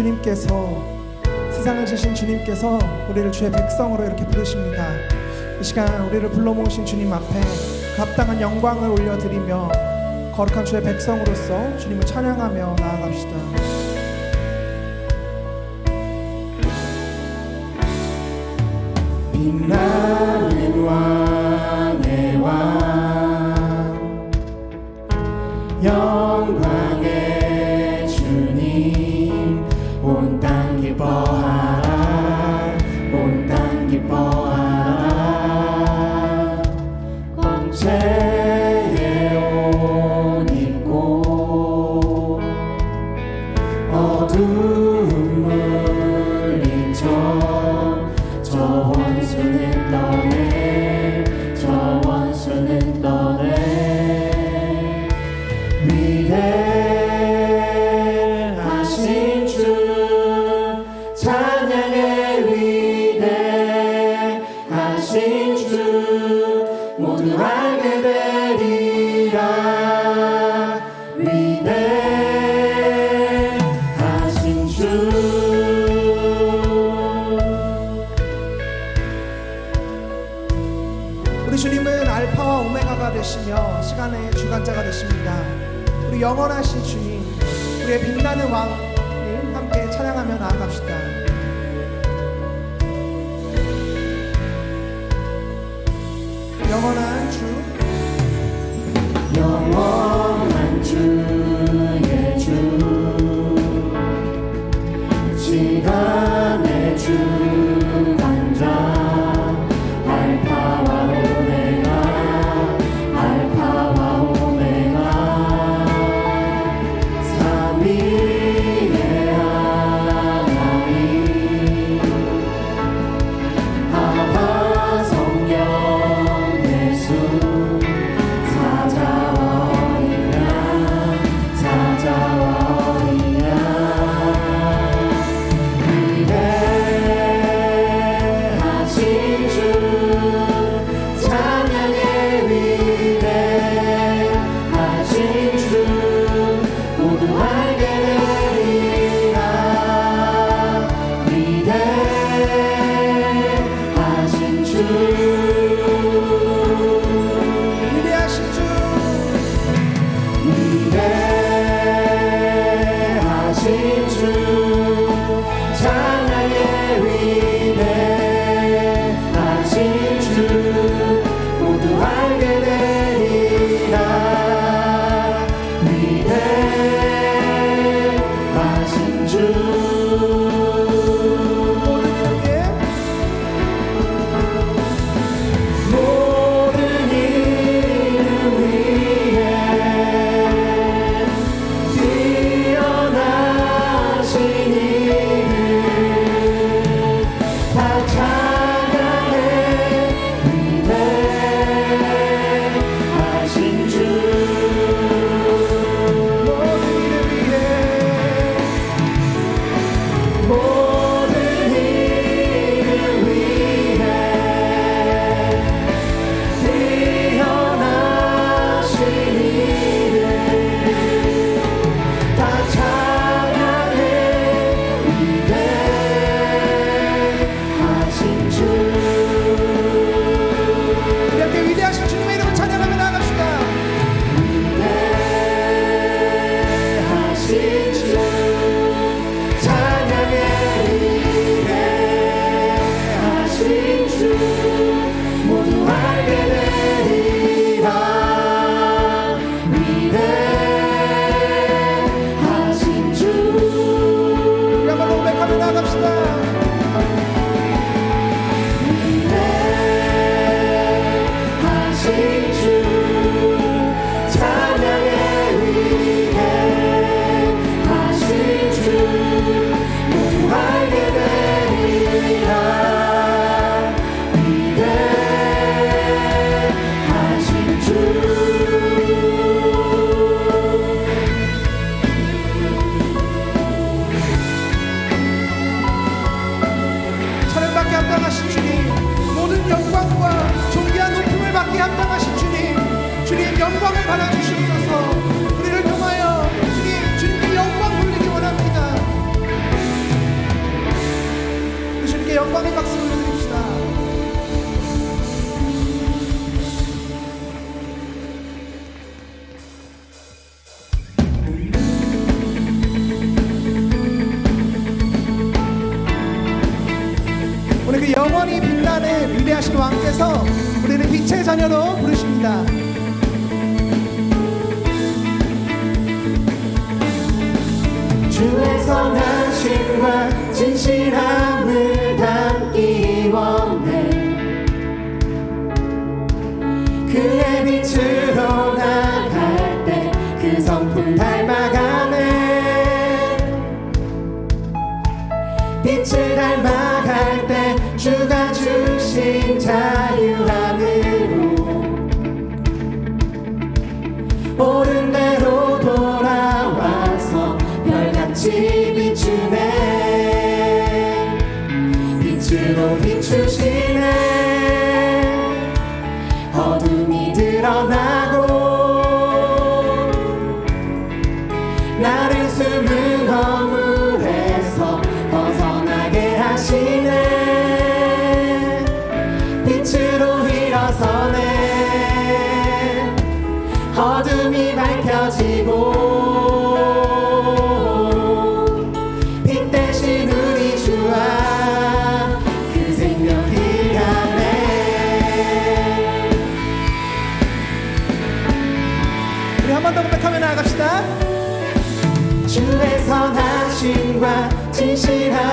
주님께서 세상을 지신 주님께서 우리를 주의 백성으로 이렇게 부르십니다. 이 시간 우리를 불러 모으신 주님 앞에 그 합당한 영광을 올려드리며 거룩한 주의 백성으로서 주님을 찬양하며 나아갑시다. 빛나는 왕 알게 되리라 위대하신 주 우리 주님은 알파와 오메가가 되시며 시간의 주관자가 되십니다. 우리 영원하신 주님, 우리의 빛나는 왕을 함께 찬양하며 나아갑시다. 영원한 주, 우리 그 영원히 빛나는 위대하신 왕께서 우리를 빛의 자녀로 부르십니다. 주의 선하심과 진실함을 다 提起他。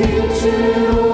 빛으로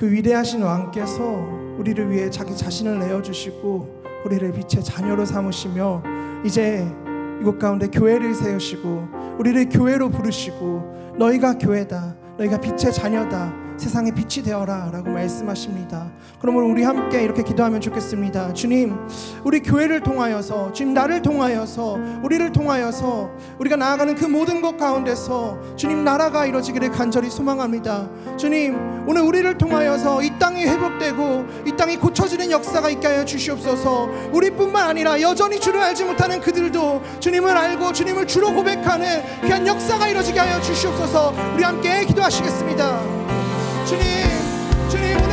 그 위대하신 왕께서 우리를 위해 자기 자신을 내어주시고 우리를 빛의 자녀로 삼으시며 이제 이곳 가운데 교회를 세우시고 우리를 교회로 부르시고 너희가 교회다 너희가 빛의 자녀다 세상의 빛이 되어라 라고 말씀하십니다. 그러면 우리 함께 이렇게 기도하면 좋겠습니다. 주님 우리 교회를 통하여서 주님 나를 통하여서 우리를 통하여서 우리가 나아가는 그 모든 것 가운데서 주님 나라가 이루어지기를 간절히 소망합니다. 주님 오늘 우리를 통하여서 이 땅이 회복되고 이 땅이 고쳐지는 역사가 있게 하여 주시옵소서. 우리뿐만 아니라 여전히 주를 알지 못하는 그들도 주님을 알고 주님을 주로 고백하는 귀한 역사가 이루어지게 하여 주시옵소서. 우리 함께 기도하시겠습니다 주님 주님